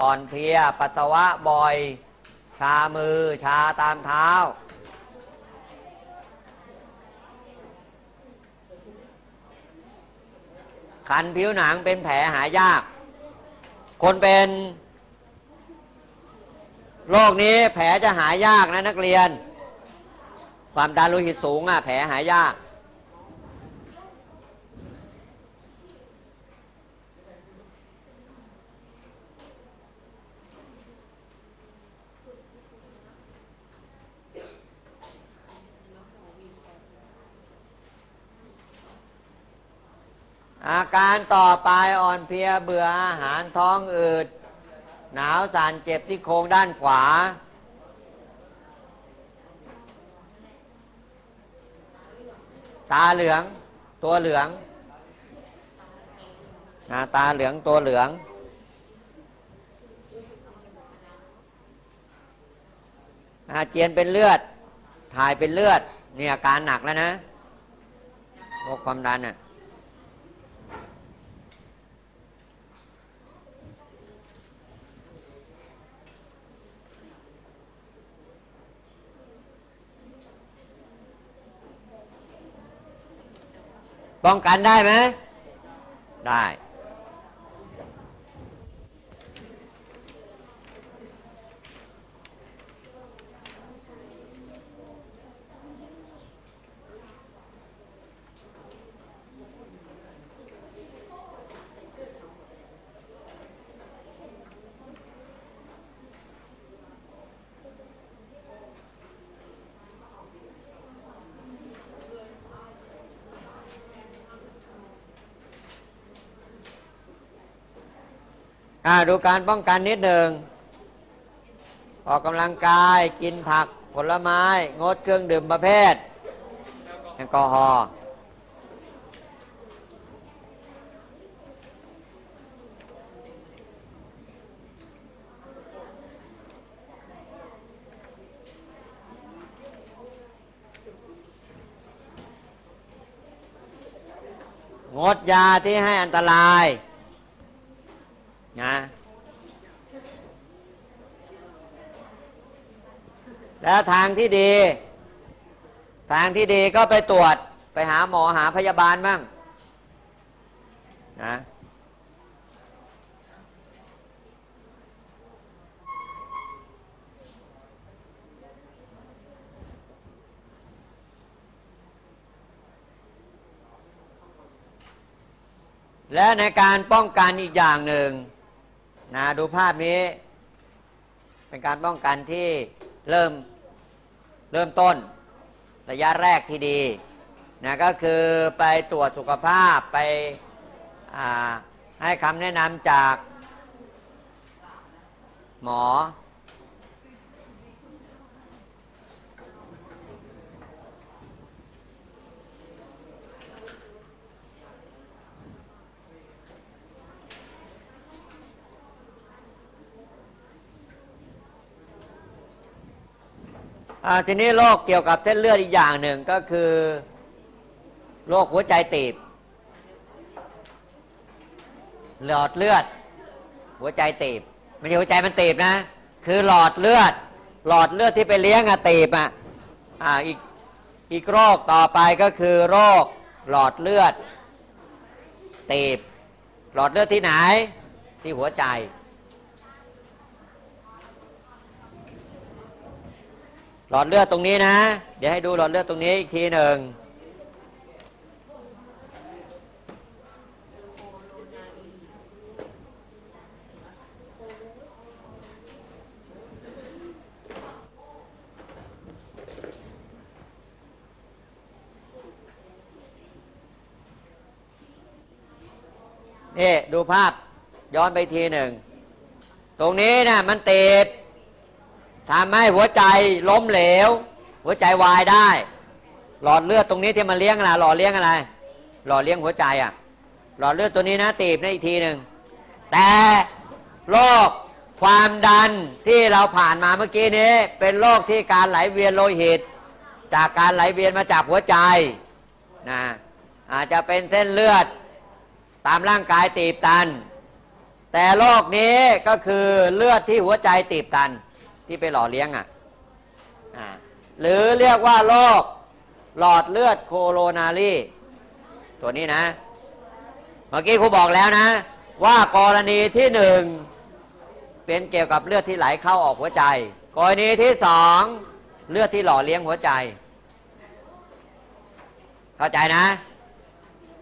อ่อนเพลีย ปัสสาวะบ่อย ชามือ ชาตามเท้า คันผิวหนังเป็นแผลหายาก คนเป็นโรคนี้แผลจะหายากนะนักเรียน ความดันโลหิตสูงอะแผลหายาก อาการต่อไปอ่อนเพลียเบื่ออาหารท้องอืด หนาวสั่นเจ็บที่โครงด้านขวา ตาเหลืองตัวเหลืองนะตาเหลืองตัวเหลือง อาเจียนเป็นเลือด ถ่ายเป็นเลือดเนี่ยอาการหนักแล้วนะโรคความดันอะ ป้องกันได้ไหมได้ อ่าดูการป้องกันนิดหนึ่งออกกำลังกายกินผักผลไม้ งดเครื่องดื่มประเภทแอลกอฮอล์งดยาที่ให้อันตรายนะ แล้วทางที่ดี ทางที่ดีก็ไปตรวจไปหาหมอหาพยาบาลบ้างนะและในการป้องกันอีกอย่างหนึ่งนะดูภาพนี้ เป็นการป้องกันที่เริ่ม เริ่มต้น ระยะแรกที่ดีนะก็คือไปตรวจสุขภาพไปให้คำแนะนำจากหมอ ทีนี้โรคเกี่ยวกับเส้นเลือดอีกอย่างหนึ่งก็คือโรคหัวใจตีบ หลอดเลือด หัวใจตีบไม่ใช่หัวใจมันตีบนะ คือหลอดเลือด หลอดเลือดที่ไปเลี้ยงอะตีบอะอ่าอีกอีกโรคต่อไปก็คือโรคหลอดเลือดตีบ หลอดเลือดที่ไหนที่หัวใจ หลอดเลือดตรงนี้นะ เดี๋ยวให้ดูหลอดเลือดตรงนี้อีกทีหนึ่งนี่ดูภาพย้อนไปทีหนึ่ง ตรงนี้นะมันติด ทำให้หัวใจล้มเหลว หัวใจวายได้ หลอดเลือดตรงนี้ที่มันเลี้ยงอะไรหล่อเลี้ยงอะไร หล่อเลี้ยงหัวใจอะ หลอดเลือดตัวนี้นะตีบนะอีกทีหนึ่งแต่โรคความดันที่เราผ่านมาเมื่อกี้นี้ เป็นโรคที่การไหลเวียนโลหิต จากการไหลเวียนมาจากหัวใจนะอาจจะเป็นเส้นเลือดตามร่างกายตีบตัน แต่โรคนี้ก็คือเลือดที่หัวใจตีบตัน ที่ไปหล่อเลี้ยงอะอ่าหรือเรียกว่าโรคหลอดเลือดโคโรนารีตัวนี้นะ เมื่อกี้ครูบอกแล้วนะ ว่ากรณีที่หนึ่งเป็นเกี่ยวกับเลือดที่ไหลเข้าออกหัวใจ กรณีที่สองเลือดที่หล่อเลี้ยงหัวใจ เข้าใจนะ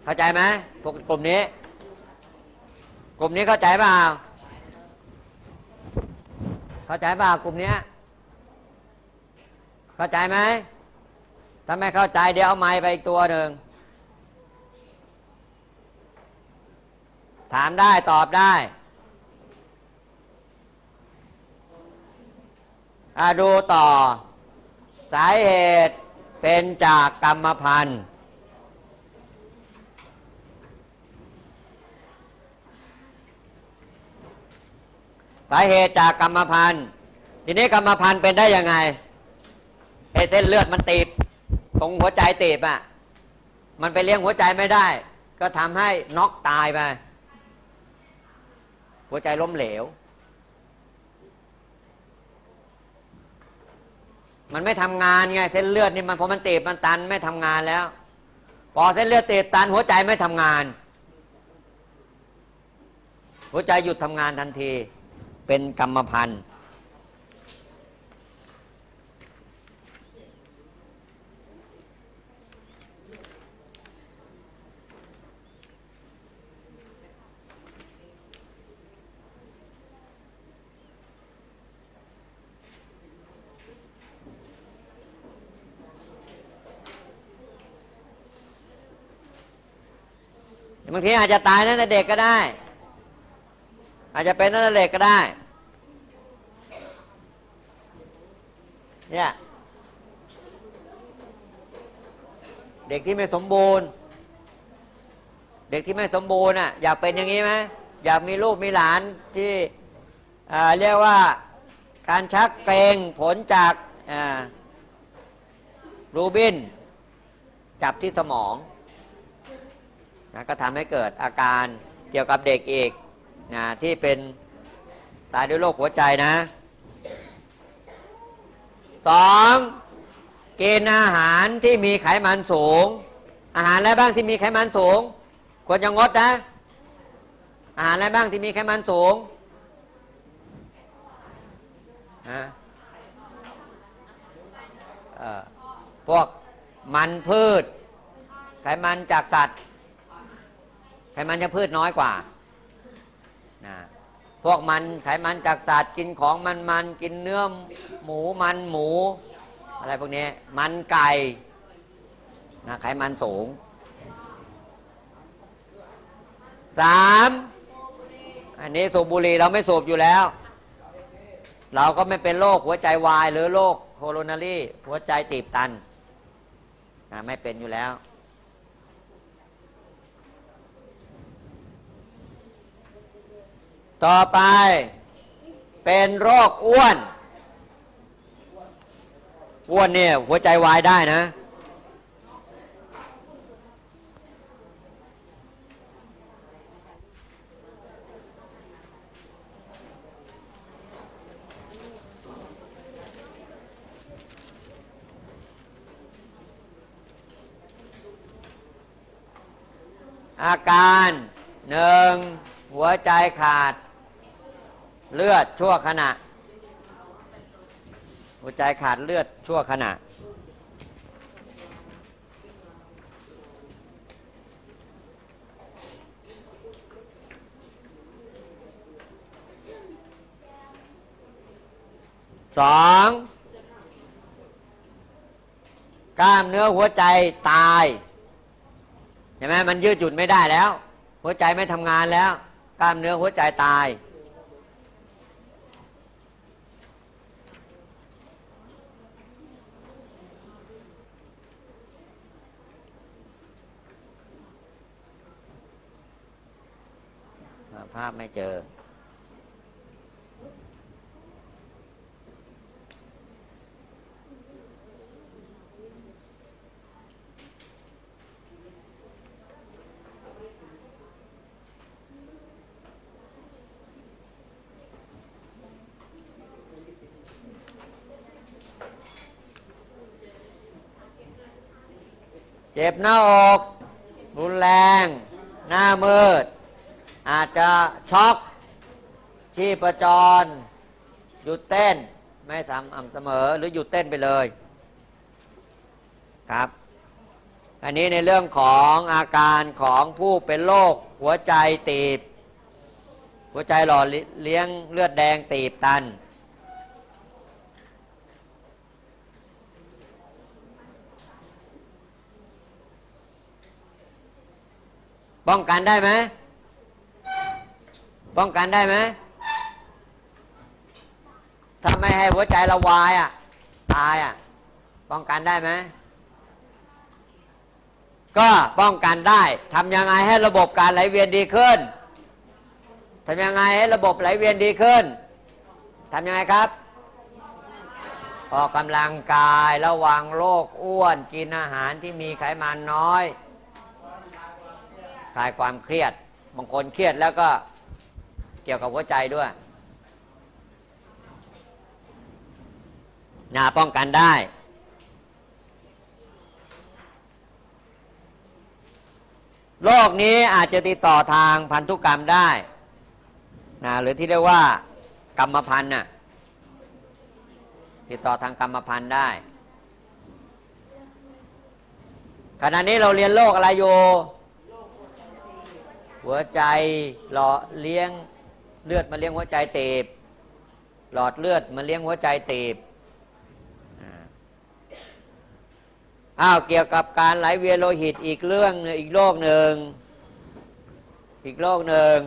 เข้าใจไหมพวกกลุ่มนี้ กลุ่มนี้เข้าใจเปล่า เข้าใจเปล่ากลุ่มเนี้ย เข้าใจไหมถ้าไม่เข้าใจเดี๋ยวเอาไม้ไปอีกตัวหนึ่งถามได้ตอบได้อาดูต่อ สาเหตุเป็นจากกรรมพันธุ์ สาเหตุจากกรรมพันธุ์ทีนี้กรรมพันธุ์เป็นได้ยังไงไอเส้นเลือดมันตีบตรงหัวใจตีบอะ่ะมันไปเลี้ยงหัวใจไม่ได้ ก็ทำให้น็อกตายไปหัวใจล้มเหลว มันไม่ทำงานไงเส้นเลือดนี่มันพอมันตีบมันตันไม่ทำงานแล้ว พอเส้นเลือดตีบตันหัวใจไม่ทำงาน หัวใจหยุดทำงานทันที เป็นกรรมพันธุ์บางทีอาจจะตายตั้งแต่เด็กก็ได้ อาจจะเป็นตั้งแต่เด็กก็ได้ เนี่ยเด็กที่ไม่สมบูรณ์ เด็กที่ไม่สมบูรณ์อะอยากเป็นอย่างนี้ไหมอยากมีลูกมีหลานที่เรียกว่าการชักเกรงผลจากรูบิน จับที่สมองนะก็ทำให้เกิดอาการเกี่ยวกับเด็กอีกนะที่เป็นตายด้วยโรคหัวใจนะ สองกินอาหารที่มีไขมันสูง อาหารอะไรบ้างที่มีไขมันสูง ควรจะงดนะ อาหารอะไรบ้างที่มีไขมันสูงฮะเอ่อพวกมันพืช ไขมันจากสัตว์ ไขมันจากพืชน้อยกว่านะ พวกมันไขมันจากสัตว์กินของมันมันกินเนื้อหมูมันหมู อะไรพวกนี้มันไก่นะไขมันสูงสามอันนี้สูบบุหรี่เราไม่สูบอยู่แล้ว เราก็ไม่เป็นโรคหัวใจวาย หรือโรคโคโรนารีหัวใจตีบตันนะไม่เป็นอยู่แล้ว ต่อไป เป็นโรคอ้วน อ้วนเนี่ย หัวใจวายได้นะ อาการหนึ่งหัวใจขาด เลือดชั่วขณะ หัวใจขาดเลือดชั่วขณะ สองกล้ามเนื้อหัวใจตายเห็นไหมมันยืดหยุ่นไม่ได้แล้ว หัวใจไม่ทำงานแล้ว กล้ามเนื้อหัวใจตาย ภาพไม่เจอ เจ็บหน้าอกรุนแรง หน้ามืด อาจจะช็อกชีพจร หยุดเต้น ไม่สม่ำเสมอหรือหยุดเต้นไปเลยครับ อันนี้ในเรื่องของอาการของผู้เป็นโรคหัวใจตีบ หัวใจหล่อเลี้ยงเลือดแดงตีบตัน ป้องกันได้ไหม ป้องกันได้ไหมถ้าไม่ให้หัวใจเราวายอะ ตายอะ ป้องกันได้ไหม ก็ป้องกันได้ ทำยังไงให้ระบบการไหลเวียนดีขึ้น ทำยังไงให้ระบบไหลเวียนดีขึ้น ทำยังไงครับ ออกกำลังกายระวังโรคอ้วน กินอาหารที่มีไขมันน้อย คลายความเครียด บางคนเครียดแล้วก็ เกี่ยวกับหัวใจด้วยนาป้องกันได้ โรคนี้อาจจะติดต่อทางพันธุกรรมได้นะหรือที่เรียกว่า กรรมพันธ์น่ะติดต่อทางกรรมพันธ์ได้ ขณะนี้เราเรียนโรคอะไรอยู่หัวใจหล่อเลี้ยง เลือดมาเลี้ยงหัวใจตีบ หลอดเลือดมาเลี้ยงหัวใจตีบอ้าวเกี่ยวกับการไหลเวียนโลหิตอีกเรื่องหนึ่งอีกโรคหนึ่งอีกโรคหนึ่ง